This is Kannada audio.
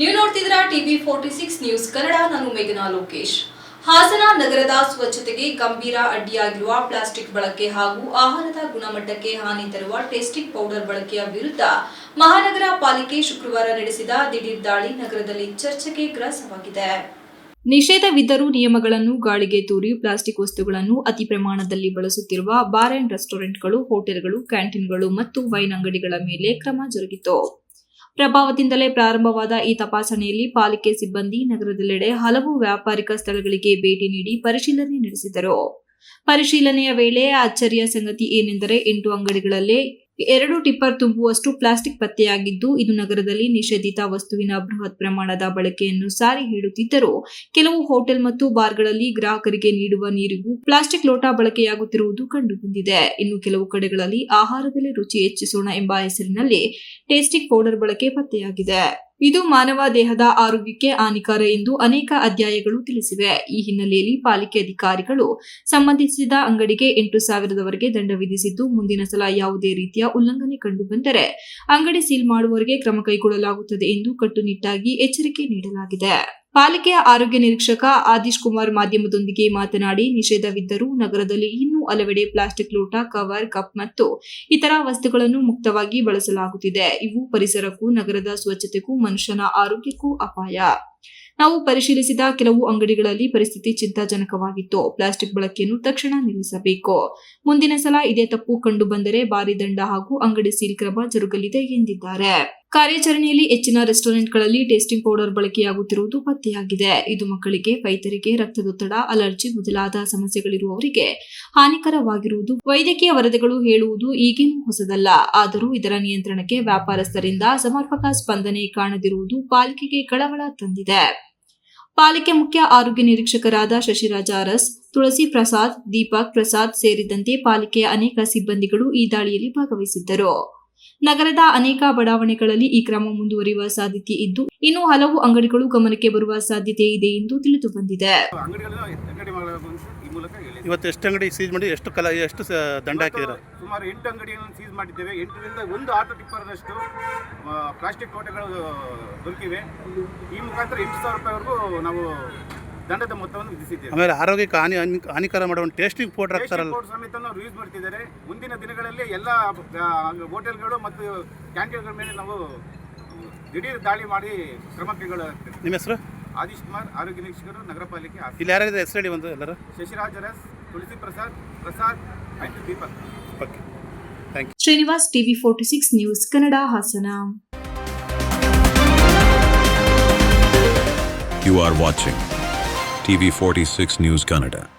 ನೀವು ನೋಡ್ತಿದ್ದೀರಾ TV forty six news Kannada, ನಾನು ಮೇಘನಾ ಲೋಕೇಶ್. ಹಾಸನ ನಗರದ ಸ್ವಚ್ಛತೆಗೆ ಗಂಭೀರ ಅಡ್ಡಿಯಾಗಿರುವ ಪ್ಲಾಸ್ಟಿಕ್ ಬಳಕೆ ಹಾಗೂ ಆಹಾರದ ಗುಣಮಟ್ಟಕ್ಕೆ ಹಾನಿ ತರುವ ಟೇಸ್ಟಿಂಗ್ ಪೌಡರ್ ಬಳಕೆಯ ವಿರುದ್ಧ ಮಹಾನಗರ ಪಾಲಿಕೆ ಶುಕ್ರವಾರ ನಡೆಸಿದ ದಿಢೀರ್ ದಾಳಿ ನಗರದಲ್ಲಿ ಚರ್ಚೆಗೆ ಗ್ರಾಸವಾಗಿದೆ. ನಿಷೇಧವಿದ್ದರೂ ನಿಯಮಗಳನ್ನು ಗಾಳಿಗೆ ತೂರಿ ಪ್ಲಾಸ್ಟಿಕ್ ವಸ್ತುಗಳನ್ನು ಅತಿ ಪ್ರಮಾಣದಲ್ಲಿ ಬಳಸುತ್ತಿರುವ ಬಾರ್ ಅಂಡ್ ರೆಸ್ಟೋರೆಂಟ್ಗಳು, ಹೋಟೆಲ್ಗಳು, ಕ್ಯಾಂಟೀನ್ಗಳು ಮತ್ತು ವೈನ್ ಅಂಗಡಿಗಳ ಮೇಲೆ ಕ್ರಮ ಜರುಗಿತು. ಪ್ರಭಾವದಿಂದಲೇ ಪ್ರಾರಂಭವಾದ ಈ ತಪಾಸಣೆಯಲ್ಲಿ ಪಾಲಿಕೆ ಸಿಬ್ಬಂದಿ, ನಗರದೆಲ್ಲೆಡೆ ಹಲವು ವ್ಯಾಪಾರಿಕ ಸ್ಥಳಗಳಿಗೆ ಭೇಟಿ ನೀಡಿ ಪರಿಶೀಲನೆ ನಡೆಸಿದರು. ಪರಿಶೀಲನೆಯ ವೇಳೆ ಅಚ್ಚರಿಯ ಸಂಗತಿ ಏನೆಂದರೆ, ಎಂಟು ಅಂಗಡಿಗಳಲ್ಲೇ ಎರಡು ಟಿಪ್ಪರ್ ತುಂಬುವಷ್ಟು ಪ್ಲಾಸ್ಟಿಕ್ ಪತ್ತೆಯಾಗಿದ್ದು, ಇದು ನಗರದಲ್ಲಿ ನಿಷೇಧಿತ ವಸ್ತುವಿನ ಬೃಹತ್ ಪ್ರಮಾಣದ ಬಳಕೆಯನ್ನು ಸಾರಿ ಹೇಳುತ್ತಿದ್ದರೂ ಕೆಲವು ಹೋಟೆಲ್ ಮತ್ತು ಬಾರ್ಗಳಲ್ಲಿ ಗ್ರಾಹಕರಿಗೆ ನೀಡುವ ನೀರಿಗೂ ಪ್ಲಾಸ್ಟಿಕ್ ಲೋಟ ಬಳಕೆಯಾಗುತ್ತಿರುವುದು ಕಂಡುಬಂದಿದೆ. ಇನ್ನು ಕೆಲವು ಕಡೆಗಳಲ್ಲಿ ಆಹಾರದಲ್ಲಿ ರುಚಿ ಹೆಚ್ಚಿಸೋಣ ಎಂಬ ಹೆಸರಿನಲ್ಲಿ ಟೇಸ್ಟಿಂಗ್ ಪೌಡರ್ ಬಳಕೆ ಪತ್ತೆಯಾಗಿದೆ. ಇದು ಮಾನವ ದೇಹದ ಆರೋಗ್ಯಕ್ಕೆ ಹಾನಿಕರ ಎಂದು ಅನೇಕ ಅಧ್ಯಾಯಗಳು ತಿಳಿಸಿವೆ. ಈ ಹಿನ್ನೆಲೆಯಲ್ಲಿ ಪಾಲಿಕೆ ಅಧಿಕಾರಿಗಳು ಸಂಬಂಧಿಸಿದ ಅಂಗಡಿಗೆ ಎಂಟು ಸಾವಿರದವರೆಗೆ ದಂಡ ವಿಧಿಸಿದ್ದು, ಮುಂದಿನ ಸಲ ಯಾವುದೇ ರೀತಿಯ ಉಲ್ಲಂಘನೆ ಕಂಡುಬಂದರೆ ಅಂಗಡಿ ಸೀಲ್ ಮಾಡುವವರಿಗೆ ಕ್ರಮ ಕೈಗೊಳ್ಳಲಾಗುತ್ತದೆ ಎಂದು ಕಟ್ಟುನಿಟ್ಟಾಗಿ ಎಚ್ಚರಿಕೆ ನೀಡಲಾಗಿದೆ. ಪಾಲಿಕೆಯ ಆರೋಗ್ಯ ನಿರೀಕ್ಷಕ ಆದೀಶ್ ಕುಮಾರ್ ಮಾಧ್ಯಮದೊಂದಿಗೆ ಮಾತನಾಡಿ, ನಿಷೇಧವಿದ್ದರೂ ನಗರದಲ್ಲಿ ಇನ್ನೂ ಹಲವೆಡೆ ಪ್ಲಾಸ್ಟಿಕ್ ಲೋಟ, ಕವರ್, ಕಪ್ ಮತ್ತು ಇತರ ವಸ್ತುಗಳನ್ನು ಮುಕ್ತವಾಗಿ ಬಳಸಲಾಗುತ್ತಿದೆ. ಇವು ಪರಿಸರಕ್ಕೂ, ನಗರದ ಸ್ವಚ್ಛತೆಗೂ, ಮನುಷ್ಯನ ಆರೋಗ್ಯಕ್ಕೂ ಅಪಾಯ. ನಾವು ಪರಿಶೀಲಿಸಿದ ಕೆಲವು ಅಂಗಡಿಗಳಲ್ಲಿ ಪರಿಸ್ಥಿತಿ ಚಿಂತಾಜನಕವಾಗಿತ್ತು. ಪ್ಲಾಸ್ಟಿಕ್ ಬಳಕೆಯನ್ನು ತಕ್ಷಣ ನಿಲ್ಲಿಸಬೇಕು. ಮುಂದಿನ ಸಲ ಇದೇ ತಪ್ಪು ಕಂಡು ಬಂದರೆ ಭಾರಿ ದಂಡ ಹಾಗೂ ಅಂಗಡಿ ಸೀಲ್ ಕ್ರಮ ಜರುಗಲಿದೆ ಎಂದಿದ್ದಾರೆ. ಕಾರ್ಯಾಚರಣೆಯಲ್ಲಿ ಹೆಚ್ಚಿನ ರೆಸ್ಟೋರೆಂಟ್ಗಳಲ್ಲಿ ಟೇಸ್ಟಿಂಗ್ ಪೌಡರ್ ಬಳಕೆಯಾಗುತ್ತಿರುವುದು ಪತ್ತೆಯಾಗಿದೆ. ಇದು ಮಕ್ಕಳಿಗೆ, ವೈದ್ಯರಿಗೆ ರಕ್ತದೊತ್ತಡ, ಅಲರ್ಜಿ ಮೊದಲಾದ ಸಮಸ್ಯೆಗಳಿರುವವರಿಗೆ ಹಾನಿಕರವಾಗಿರುವುದು ವೈದ್ಯಕೀಯ ವರದಿಗಳು ಹೇಳುವುದು ಈಗೇನೂ ಹೊಸದಲ್ಲ. ಆದರೂ ಇದರ ನಿಯಂತ್ರಣಕ್ಕೆ ವ್ಯಾಪಾರಸ್ಥರಿಂದ ಸಮರ್ಪಕ ಸ್ಪಂದನೆ ಕಾಣದಿರುವುದು ಪಾಲಿಕೆಗೆ ಕಳವಳ ತಂದಿದೆ. ಪಾಲಿಕೆ ಮುಖ್ಯ ಆರೋಗ್ಯ ನಿರೀಕ್ಷಕರಾದ ಶಶಿರಾಜ ಅರಸ್, ತುಳಸಿ ಪ್ರಸಾದ್, ದೀಪಕ್ ಪ್ರಸಾದ್ ಸೇರಿದಂತೆ ಪಾಲಿಕೆಯ ಅನೇಕ ಸಿಬ್ಬಂದಿಗಳು ಈ ದಾಳಿಯಲ್ಲಿ ಭಾಗವಹಿಸಿದ್ದರು. ನಗರದ ಅನೇಕ ಬಡಾವಣೆಗಳಲ್ಲಿ ಈ ಕ್ರಮ ಮುಂದುವರಿಯುವ ಸಾಧ್ಯತೆ ಇದ್ದು ಇನ್ನು ಹಲವು ಅಂಗಡಿಗಳು ಗಮನಕ್ಕೆ ಬರುವ ಸಾಧ್ಯತೆ ಇದೆ ಎಂದು ತಿಳಿದು ಬಂದಿದೆ. ಇವತ್ತು ಎಷ್ಟು ಅಂಗಡಿ ಸೀಸ್ ಮಾಡಿ ಎಷ್ಟು ಕಲ ಎಷ್ಟು ದಂಡ ಹಾಕಿದ್ದೀರಾ ಸುಮಾರು ಎಂಟು ಅಂಗಡಿಗಳನ್ನು ಸೀಸ್ ಮಾಡಿದ್ದೇವೆ. ಎಂಟರಿಂದ ಒಂದು ಆಟೋ ಟಿಪ್ಪರ್ನಷ್ಟು ಪ್ಲಾಸ್ಟಿಕ್ ಕೋಟೆಗಳು ದೊರಕಿವೆ. ಈ ಮುಖಾಂತರ ಎಂಟು ಸಾವಿರ ರೂಪಾಯಿವರೆಗೂ ನಾವು ದಂಡದ ಮೊತ್ತವನ್ನು ವಿಧಿಸಿದ್ದೇವೆ. ಆಮೇಲೆ ಆರೋಗ್ಯಕ್ಕೆ ಹಾನಿ ಹಾನಿ- ಹಾನಿಕರ ಮಾಡುವ ಟೇಸ್ಟಿಂಗ್ ಪೌಡರ್ ಹಾಕ್ತಾರಲ್ಲ. ಸಮೇತ ನಾವು ಯೂಸ್ ಮಾಡ್ತಿದ್ದಾರೆ ಮುಂದಿನ ದಿನಗಳಲ್ಲಿ ಎಲ್ಲ ಹೋಟೆಲ್ಗಳು ಮತ್ತು ಕ್ಯಾಂಟೀನ್ಗಳ ಮೇಲೆ ನಾವು ದಿಢೀರ್ ದಾಳಿ ಮಾಡಿ ಕ್ರಮ ಕೈಗೊಳ್ಳಲಾಗ್ತದೆ. ನಿಮ್ಮ ಹೆಸರು? ಆದೀಶ್ ಕುಮಾರ್ ಆರೋಗ್ಯ ನಿರೀಕ್ಷಕರು ನಗರ ಪಾಲಿಕೆ ಹಾಸನ. ಇಲ್ಲಿ ಯಾರ್ಯಾರು ಹೆಸರು ಹೇಳಿ ಒಂದು ಎಲ್ಲರೂ. Shashiraj Aras Tulasi Prasad Prasad and Deepak. Okay thank you Srinivas TV forty six news Kannada Hassan. You are watching TV 46 News Canada.